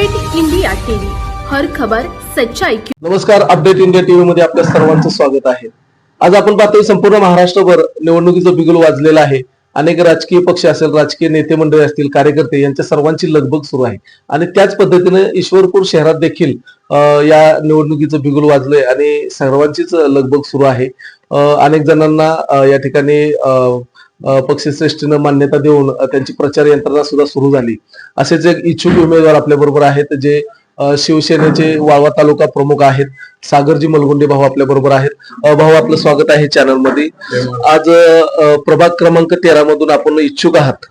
Update India TV. हर खबर सच्चाई नमस्कार अपडेट इंडिया टीव्ही मध्ये आपल्या सर्वांचं स्वागत आहे. आज आपण पाहतोय संपूर्ण महाराष्ट्रभर निवडणुकीचं बिगुल वाजलेलं आहे. अनेक राजकीय पक्ष असेल राजकीय नेते मंडळी असतील कार्यकर्ते यांच्या सर्वांची लगबग सुरू आहे. आणि त्याच पद्धतीने ईश्वरपूर शहरात देखील या निवडणुकीचं बिगुल वाजलंय आणि सर्वांचीच लगबग सुरू आहे. अनेक जणांना या ठिकाणी पक्षश्रेष्ठीनं मान्यता देऊन त्यांची प्रचार यंत्रणा सुद्धा सुरू झाली. असेच एक इच्छुक उमेदवार आपल्या बरोबर आहेत जे शिवसेनेचे वाळवा तालुका प्रमुख आहेत सागरजी मलगुंडे भाऊ आपल्या बरोबर आहेत. भाऊ आपलं स्वागत आहे चॅनलमध्ये आज प्रभाग क्रमांक तेरा मधून आपण इच्छुक आहात.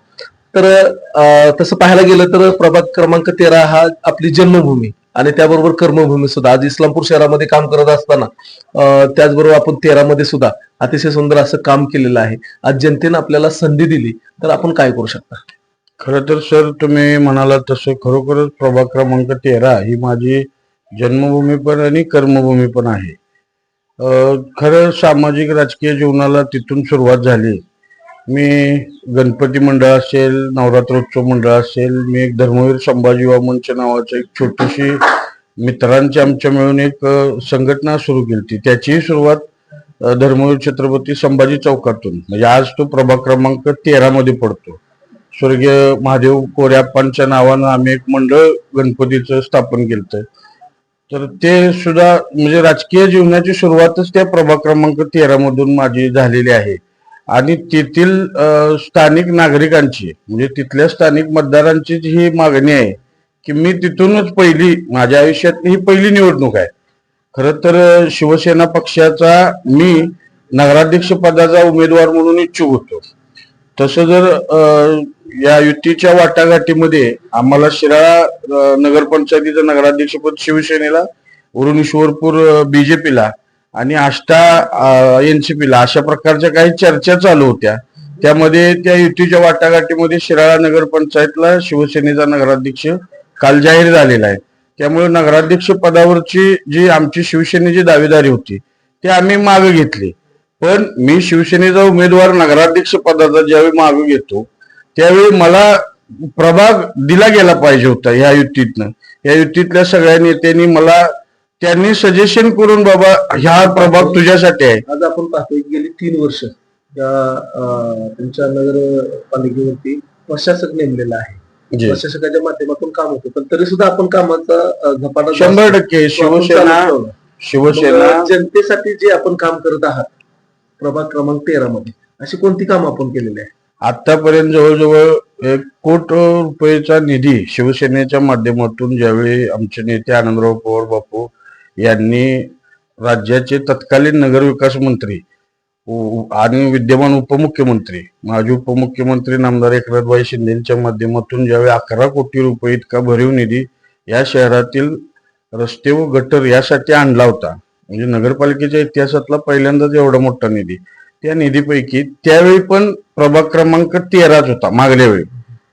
तर तसं पाहायला गेलं तर प्रभाग क्रमांक तेरा हा आपली जन्मभूमी. आणि त्याबरोबर कर्मभूमी सुद्धा. आज इस्लामपूर शहरामध्ये काम करत असताना त्याचबरोबर आपण तेरामध्ये सुद्धा अतिशय सुंदर असं काम केलेलं आहे. आज जनतेनं आपल्याला संधी दिली तर आपण काय करू शकता? खरं तर सर तुम्ही म्हणाला तसं खरोखरच प्रभाग क्रमांक तेरा ही माझी जन्मभूमी पण आणि कर्मभूमी पण आहे. खरं सामाजिक राजकीय जीवनाला तिथून सुरुवात झाली. मी गणपती मंडळ असेल नवरात्रोत्सव मंडळ असेल मी एक धर्मवीर संभाजी वामनच्या मंच नावाचं एक छोटीशी मित्रांची आमच्या मिळून एक संघटना सुरू केली होती. त्याचीही सुरुवात धर्मवीर छत्रपती संभाजी चौकातून. म्हणजे आज तो प्रभाग क्रमांक तेरा मध्ये पडतो. स्वर्गीय महादेव कोऱ्याप्पांच्या नावानं आम्ही एक मंडळ गणपतीचं स्थापन केलं तर ते सुद्धा म्हणजे राजकीय जीवनाची सुरुवातच त्या प्रभाग क्रमांक तेरा मधून माझी झालेली आहे. आणि तेथील स्थानिक नागरिकांची म्हणजे तिथल्या स्थानिक मतदारांची ही मागणी आहे की मी तिथूनच पहिली माझ्या आयुष्यातली ही पहिली निवडणूक आहे. खरं तर शिवसेना पक्षाचा मी नगराध्यक्ष पदाचा उमेदवार म्हणून इच्छुक होतो. तसं जर या युतीच्या वाटाघाटीमध्ये आम्हाला शिराळा नगरपंचायतीचं नगराध्यक्षपद शिवसेनेला वरून बीजेपीला आणि आष्टा एनसीपीला अशा प्रकारच्या काही चर्चा चालू होत्या. त्यामध्ये त्या युतीच्या वाटाघाटीमध्ये शिराळा नगरपंचायतला शिवसेनेचा नगराध्यक्ष काल जाहीर झालेला आहे. त्यामुळे नगराध्यक्ष पदावरची जी आमची शिवसेनेची दावेदारी होती ती आम्ही मागे घेतली. पण मी शिवसेनेचा उमेदवार नगराध्यक्ष पदाचा ज्यावेळी मागे घेतो त्यावेळी मला प्रभाग दिला गेला पाहिजे होता ह्या युतीतनं. या युतीतल्या सगळ्या नेत्यांनी मला त्यांनी सजेशन करून बाबा ह्या प्रभाग तुझ्यासाठी आहे. आज आपण पाहतोय गेली तीन वर्ष या अ, तुमच्या नगरपालिकेवरती प्रशासक नेमलेला आहे. प्रशासकाच्या माध्यमातून काम होतं पण तरी सुद्धा आपण कामाचा झपाटा शंभर टक्के. शिवसेना. शिवसेना जनतेसाठी जे आपण काम करत आहात प्रभाग क्रमांक तेरा मध्ये अशी कोणती काम आपण केलेली आहे आतापर्यंत जवळजवळ एक कोट रुपयेचा निधी शिवसेनेच्या माध्यमातून ज्यावेळी आमचे नेते आनंदराव पवार बापू यांनी राज्याचे तत्कालीन नगरविकास मंत्री आणि विद्यमान उपमुख्यमंत्री माजी उपमुख्यमंत्री नामदार एकनाथभाई शिंदेच्या माध्यमातून ज्यावेळी अकरा कोटी रुपये इतका भरीव निधी या शहरातील रस्ते व गटर यासाठी आणला होता म्हणजे नगरपालिकेच्या इतिहासातला पहिल्यांदाच एवढा मोठा निधी त्या निधीपैकी त्यावेळी पण प्रभाग क्रमांक तेराच होता मागल्या वेळी.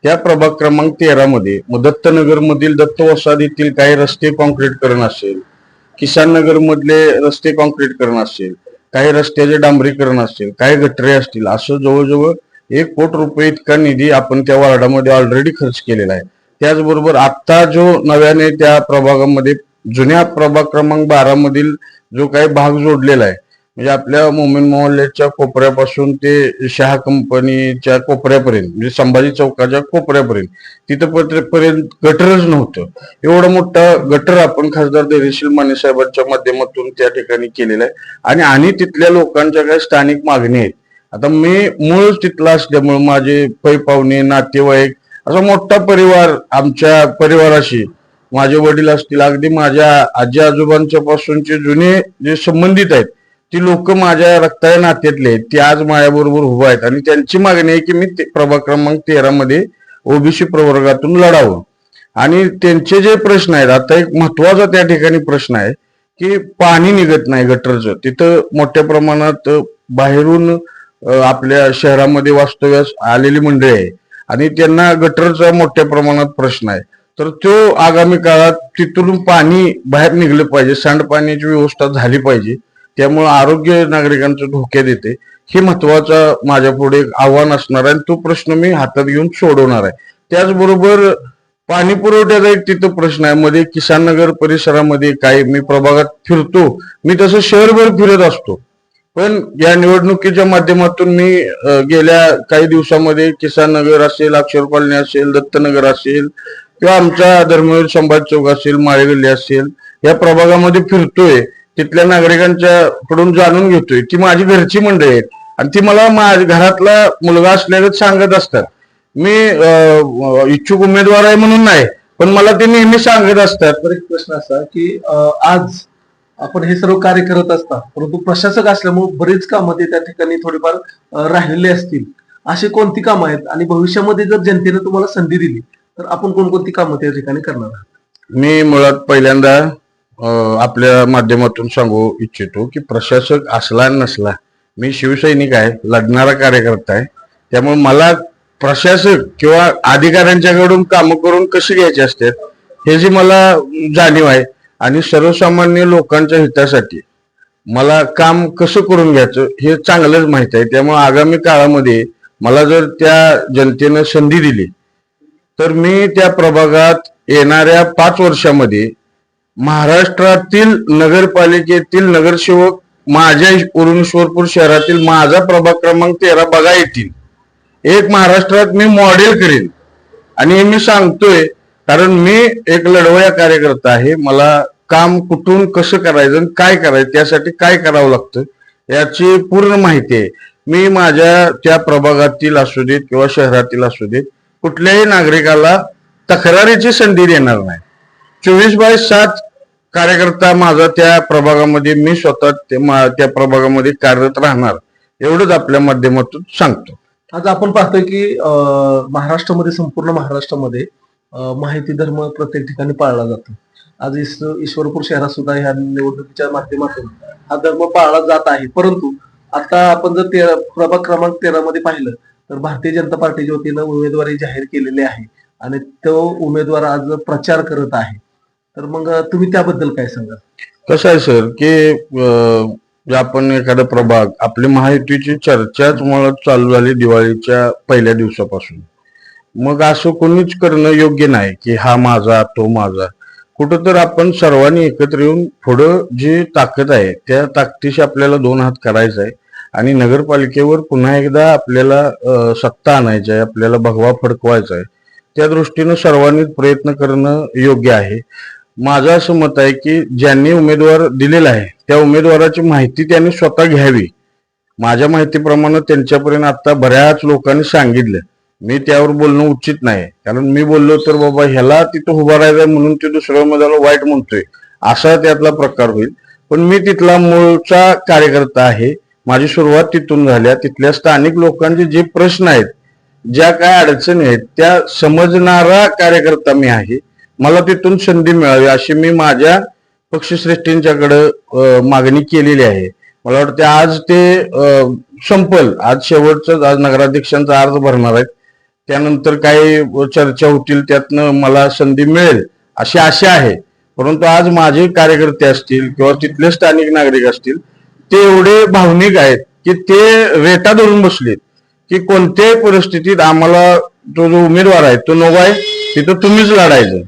त्या प्रभाग क्रमांक तेरा मध्ये मग दत्तनगर मधील दत्त वसाहतीतील काही रस्ते कॉन्क्रीटकरण असेल किसान नगर मधले रस्ते कॉन्क्रीटकरण असेल काही रस्त्याचे डांबरीकरण असेल काही गटरे असतील असं जवळजवळ एक कोट रुपये इतका निधी आपण त्या वार्डामध्ये ऑलरेडी खर्च केलेला आहे. त्याचबरोबर आता जो नव्याने त्या प्रभागामध्ये जुन्या प्रभाग क्रमांक बारा मधील जो काही भाग जोडलेला आहे म्हणजे आपल्या मोमीन मोहल्ल्याच्या कोपऱ्यापासून ते शहा कंपनीच्या कोपऱ्यापर्यंत म्हणजे संभाजी चौकाच्या कोपऱ्यापर्यंत तिथं पत्र- पर्यंत गटरच नव्हतं. एवढा मोठा गटर आपण खासदार धैर्यशील माने साहेबांच्या माध्यमातून त्या ठिकाणी केलेला आहे. आणि आणि तिथल्या लोकांच्या काही स्थानिक मागणी आहेत. आता मी मूळच तिथला असल्यामुळे माझे पै पाहुणे नातेवाईक असा मोठा परिवार आमच्या परिवाराशी माझे वडील असतील अगदी माझ्या आजी आजोबांच्या पासूनचे जुने जे संबंधित आहेत ती लोक माझ्या रक्ताच्या नात्यातले ती आज माझ्याबरोबर उभं आहेत. आणि त्यांची मागणी आहे की मी ते- प्रभाग क्रमांक तेरा मध्ये ओबीसी प्रवर्गातून लढावं. आणि त्यांचे जे प्रश्न आहेत आता एक महत्त्वाचा त्या ठिकाणी प्रश्न आहे की पाणी निघत नाही गटरचं. तिथं मोठ्या प्रमाणात बाहेरून आपल्या शहरामध्ये वास्तव्यास आलेली मंडळी आहे. आणि त्यांना गटरचा मोठ्या प्रमाणात प्रश्न आहे. तर तो आगामी काळात तिथून पाणी बाहेर निघलं पाहिजे. सांडपाण्याची व्यवस्था झाली पाहिजे. त्यामुळे आरोग्य नागरिकांचं धोक्यात येते हे महत्वाचं माझ्या पुढे एक आव्हान असणार आहे आणि तो प्रश्न मी हातात घेऊन सोडवणार आहे. त्याचबरोबर पाणी पुरवठ्याचा एक तिथं प्रश्न आहे. मध्ये किसान नगर परिसरामध्ये काय मी प्रभागात फिरतो. मी तसं शहरभर फिरत असतो. पण या निवडणुकीच्या माध्यमातून मी गेल्या काही दिवसामध्ये किसान नगर असेल अक्षर कॉलनी असेल दत्तनगर असेल किंवा आमचा धर्मवीर संभाज चौक असेल माळेगल्ली असेल या प्रभागामध्ये फिरतोय. तिथल्या नागरिकांच्या कडून जाणून घेतोय. ती माझी घरची मंडळी आहेत. आणि ती मला माझ्या घरातला मुलगा असल्यागत सांगत असतात. मी इच्छुक उमेदवार आहे म्हणून नाही पण मला ते नेहमी सांगत असतात. तर एक प्रश्न असा की आज आपण हे सर्व कार्य करत असता परंतु प्रशासक असल्यामुळे बरीच कामं ते त्या ठिकाणी थोडीफार राहिलेली असतील. अशी कोणती कामं आहेत? आणि भविष्यामध्ये जर जनतेने तुम्हाला संधी दिली तर आपण कोणकोणती कामं त्या ठिकाणी करणार आहात? मी मुळात पहिल्यांदा आपल्या माध्यमातून सांगू इच्छितो की प्रशासक असला नसला मी शिवसैनिक आहे लढणारा कार्यकर्ता आहे त्यामुळे मला प्रशासक किंवा अधिकाऱ्यांच्याकडून कामं करून कशी घ्यायची असतात हे जी मला जाणीव आहे. आणि सर्वसामान्य लोकांच्या हितासाठी मला काम कसं करून घ्यायचं हे चांगलंच माहीत आहे. त्यामुळे आगामी काळामध्ये मला जर त्या जनतेनं संधी दिली तर मी त्या प्रभागात येणाऱ्या पाच वर्षामध्ये महाराष्ट्रातील नगरपालिकेतील नगरसेवक माझ्या उरुणेश्वरपूर शहरातील माझा प्रभाग क्रमांक तेरा बघा येतील. एक महाराष्ट्रात मी मॉडेल करेन. आणि मी सांगतोय कारण मी एक लढवया कार्यकर्ता आहे. मला काम कुठून कसं करायचं आणि काय करायचं त्यासाठी काय करावं लागतं याची पूर्ण माहिती आहे. मी माझ्या त्या प्रभागातील असू देत किंवा शहरातील असू देत कुठल्याही नागरिकाला तक्रारीची संधी देणार नाही. चोवीस बाय सात कार्यकर्ता माझा त्या प्रभागामध्ये मी स्वतः त्या प्रभागामध्ये कार्यरत राहणार एवढंच आपल्या माध्यमातून सांगतो. आज आपण पाहतोय की महाराष्ट्रामध्ये संपूर्ण महाराष्ट्रामध्ये माहिती धर्म प्रत्येक ठिकाणी पाळला जातो. आज इस- ईश्वरपूर शहरात सुद्धा ह्या निवडणुकीच्या माध्यमातून हा धर्म पाळला जात आहे. परंतु आता आपण जर तेरा प्रभाग क्रमांक तेरा मध्ये पाहिलं तर भारतीय जनता पार्टीच्या वतीनं उमेदवारी जाहीर केलेली आहे. आणि तो उमेदवार आज प्रचार करत आहे. तर मग तुम्ही त्याबद्दल काय सांगाल? कसं आहे सर की आपण एखादा प्रभाग आपली महायुतीची चर्चाच मुळात चालू झाली दिवाळीच्या पहिल्या दिवसापासून. मग असं कोणीच करणं योग्य नाही की हा माझा तो माझा. कुठं तर आपण सर्वांनी एकत्र येऊन पुढं जी ताकद आहे त्या ताकदीशी आपल्याला दोन हात करायचा आहे. आणि नगरपालिकेवर पुन्हा एकदा आपल्याला सत्ता आणायची आहे आपल्याला भगवा फडकवायचा आहे. त्या दृष्टीनं सर्वांनी प्रयत्न करणं योग्य आहे. माझं असं मत आहे की ज्यांनी उमेदवार दिलेला आहे त्या उमेदवाराची माहिती त्यांनी स्वतः घ्यावी. माझ्या माहितीप्रमाणे त्यांच्यापर्यंत आता बऱ्याच लोकांनी सांगितलं. मी त्यावर बोलणं उचित नाही. कारण मी बोललो तर बाबा ह्याला तिथं उभा राहायचं म्हणून ते दुसऱ्या उमेदवाराला वाईट म्हणतोय. असा त्यातला प्रकार होईल. पण मी तिथला मूळचा कार्यकर्ता आहे. माझी सुरुवात तिथून झाल्या तिथल्या स्थानिक लोकांचे जे प्रश्न आहेत ज्या काय अडचणी आहेत त्या समजणारा कार्यकर्ता मी आहे. मला तिथून संधी मिळावी अशी मी माझ्या पक्षश्रेष्ठींच्याकडे मागणी केलेली आहे. मला वाटतं आज ते संपल. आज शेवटचं आज नगराध्यक्षांचा अर्ज भरणार आहेत. त्यानंतर काही चर्चा होतील त्यातनं मला संधी मिळेल अशी आशा आहे. परंतु आज माझे कार्यकर्ते असतील किंवा तिथले स्थानिक नागरिक असतील ते एवढे भावनिक आहेत की ते रेटा धरून बसलेत की कोणत्याही परिस्थितीत आम्हाला तो जो उमेदवार आहे तो नको आहे तिथं तुम्हीच लढायचं.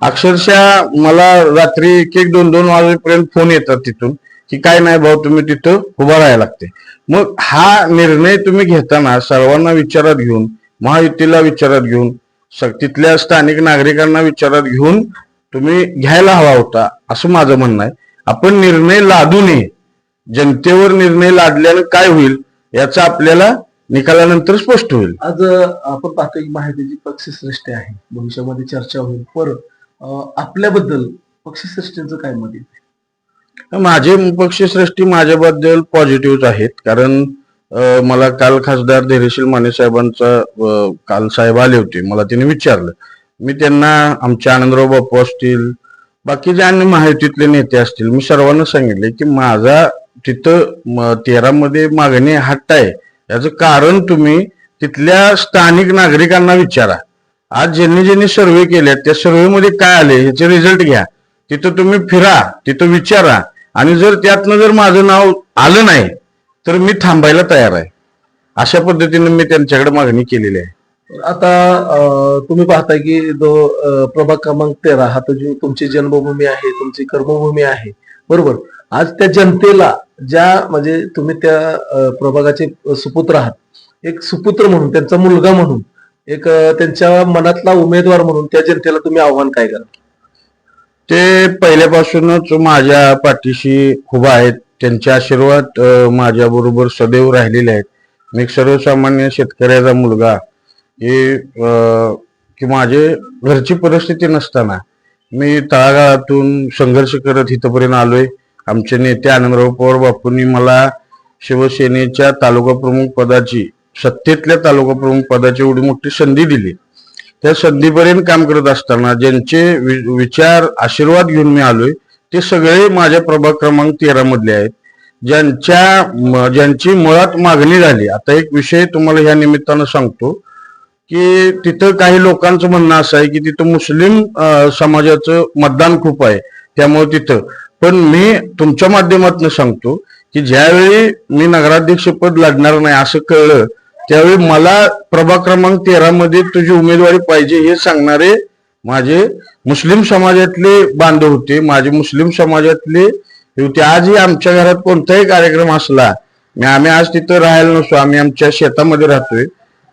अक्षरशः मला रात्री एक एक दोन दोन वाजेपर्यंत फोन येतात तिथून की काय नाही भाऊ तुम्ही तिथं उभा राहायला लागते. मग हा निर्णय तुम्ही घेताना सर्वांना विचारात घेऊन महायुतीला विचारात घेऊन तिथल्या स्थानिक नागरिकांना विचारात घेऊन तुम्ही घ्यायला हवा होता असं माझं म्हणणं आहे. आपण निर्णय लादू नये. जनतेवर निर्णय लादल्यानं काय होईल याचा आपल्याला निकालानंतर स्पष्ट होईल. आज आपण पाहतो की माहितीची पक्षश्रेष्ठी आहे. भविष्यामध्ये चर्चा होईल. परत आपल्याबद्दल पक्षश्रेष्ठींचं काय मत आहे? माझे पक्षश्रेष्ठी माझ्याबद्दल पॉझिटिव्ह आहेत. कारण मला काल खासदार धैर्यशील माने साहेबांचा काल साहेब आले होते. मला त्यांनी विचारलं. मी त्यांना आमचे आनंदराव बापू असतील बाकी जे अन्य महायुतीतले नेते असतील मी सर्वांना सांगितले की माझा तिथं म- तेरामध्ये मागणी हट्ट आहे. याचं कारण तुम्ही तिथल्या स्थानिक नागरिकांना विचारा. आज ज्यांनी ज्यांनी सर्वे केले त्या सर्वेमध्ये काय आले ह्याचे रिझल्ट घ्या. तिथं तुम्ही फिरा तिथं विचारा. आणि जर त्यातनं जर माझं नाव आलं नाही तर मी थांबायला तयार आहे. अशा पद्धतीने मी त्यांच्याकडे मागणी केलेली आहे. आता तुम्ही पाहता की जो प्रभाग क्रमांक तेरा हा तुझी तुमची जन्मभूमी आहे तुमची कर्मभूमी आहे. बरोबर. आज त्या जनतेला ज्या म्हणजे तुम्ही त्या प्रभागाचे सुपुत्र आहात एक सुपुत्र म्हणून त्यांचा मुलगा म्हणून एक त्यांच्या मनातला उमेदवार म्हणून त्या जनतेला तुम्ही आव्हान काय करा? ते पहिल्यापासूनच माझ्या पाठीशी उभा आहेत. त्यांचे आशीर्वाद माझ्या बरोबर सदैव राहिलेले आहेत. मी सर्वसामान्य शेतकऱ्याचा मुलगा. हे की माझे घरची परिस्थिती नसताना मी तळागाळातून संघर्ष करत इथपर्यंत आलोय. आमचे नेते आनंदराव पवार बापूंनी मला शिवसेनेच्या तालुका प्रमुख पदाची सत्तेतल्या तालुका प्रमुख पदाची एवढी मोठी संधी दिली. त्या संधीपर्यंत काम करत असताना ज्यांचे वि- विचार आशीर्वाद घेऊन मी आलोय ते सगळे माझ्या प्रभाग क्रमांक तेरा मधले आहेत. ज्यांच्या ज्यांची मुळात मागणी झाली आता एक विषय तुम्हाला ह्या निमित्तानं सांगतो की तिथं काही लोकांचं म्हणणं असं आहे की तिथं मुस्लिम समाजाचं मतदान खूप आहे त्यामुळे तिथं. पण मी तुमच्या माध्यमातून सांगतो की ज्यावेळी मी नगराध्यक्ष पद लढणार नाही असं कळलं त्यावेळी मला प्रभाग क्रमांक तेरा मध्ये तुझी उमेदवारी पाहिजे हे सांगणारे माझे मुस्लिम समाजातले बांधव होते. माझे मुस्लिम समाजातले होते. आजही आमच्या घरात कोणताही कार्यक्रम असला आम्ही आज तिथं राहायला नसतो. आम्ही आमच्या शेतामध्ये राहतोय.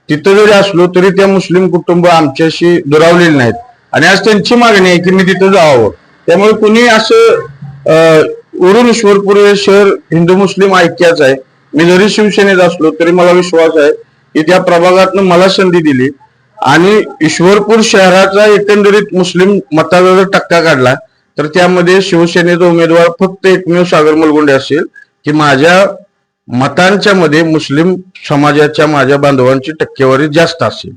तिथं जरी असलो तरी त्या मुस्लिम कुटुंब आमच्याशी दुरावलेले नाहीत. आणि आज त्यांची मागणी आहे की मी तिथं जावं. त्यामुळे कुणी असं उरून ईश्वरपूर हे शहर हिंदू मुस्लिम ऐक्याच आहे. मी जरी शिवसेनेत असलो तरी मला विश्वास आहे की त्या प्रभागातनं मला संधी दिली. आणि ईश्वरपूर शहराचा एकंदरीत मुस्लिम मताचा जर टक्का काढला तर त्यामध्ये शिवसेनेचा उमेदवार फक्त एकमेव सागर मुलगुंडे असेल की माझ्या मतांच्या मध्ये मुस्लिम समाजाच्या माझ्या बांधवांची टक्केवारी जास्त असेल.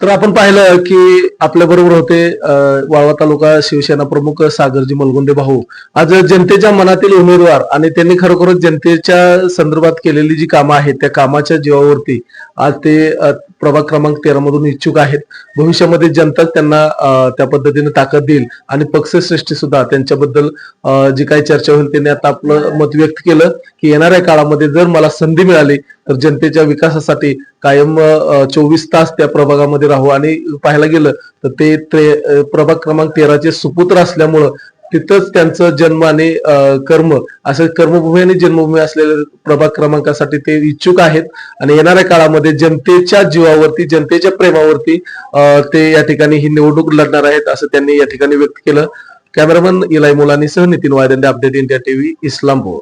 तर आपण पाहिलं की आपल्या बरोबर होते वाळवा तालुका शिवसेना प्रमुख सागरजी मलगुंडे भाऊ. आज जनतेच्या मनातील उमेदवार आणि त्यांनी खरोखरच जनतेच्या संदर्भात केलेली जी कामं आहेत त्या कामाच्या जीवावरती आज ते प्रभाग क्रमांक तेरा मधून इच्छुक आहेत. भविष्यामध्ये जनता त्यांना त्या पद्धतीने ताकद देईल आणि पक्षश्रेष्ठी सुद्धा त्यांच्याबद्दल जी काही चर्चा होईल त्यांनी आता आपलं मत व्यक्त केलं की येणाऱ्या काळामध्ये जर मला संधी मिळाली तर जनतेच्या विकासासाठी कायम चोवीस तास त्या प्रभागामध्ये राहू. आणि पाहायला गेलं तर ते प्रभाग क्रमांक तेराचे सुपुत्र असल्यामुळं तिथंच त्यांचं जन्म आणि कर्म असं कर्मभूमी आणि जन्मभूमी असलेल्या प्रभाग क्रमांकासाठी ते इच्छुक आहेत. आणि येणाऱ्या काळामध्ये जनतेच्या जीवावरती जनतेच्या प्रेमावरती ते या ठिकाणी ही निवडणूक लढणार आहेत असं त्यांनी या ठिकाणी व्यक्त केलं. कॅमेरामन इलाय मुलांनी सह Nitin Vaydande update India TV Islampur.